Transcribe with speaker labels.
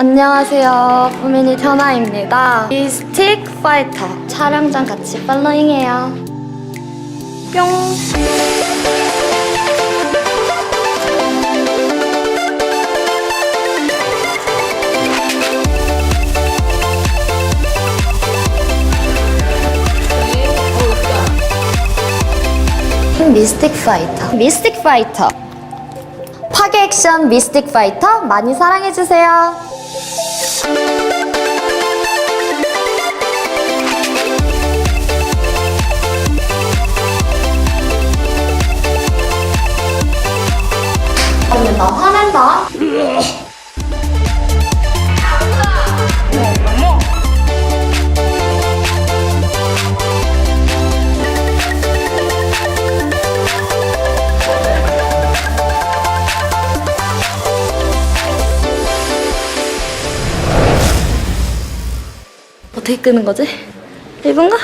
Speaker 1: 안녕하세요. 포미닛 현아입니다. 미스틱 파이터 촬영장 같이 팔로잉해요. 뿅. 미스틱 파이터. 미스틱 파이터. 파괴 액션 미스틱 파이터 많이 사랑해주세요. 근데 나 화낸다. 어떻게 끄는 거지? 1분가?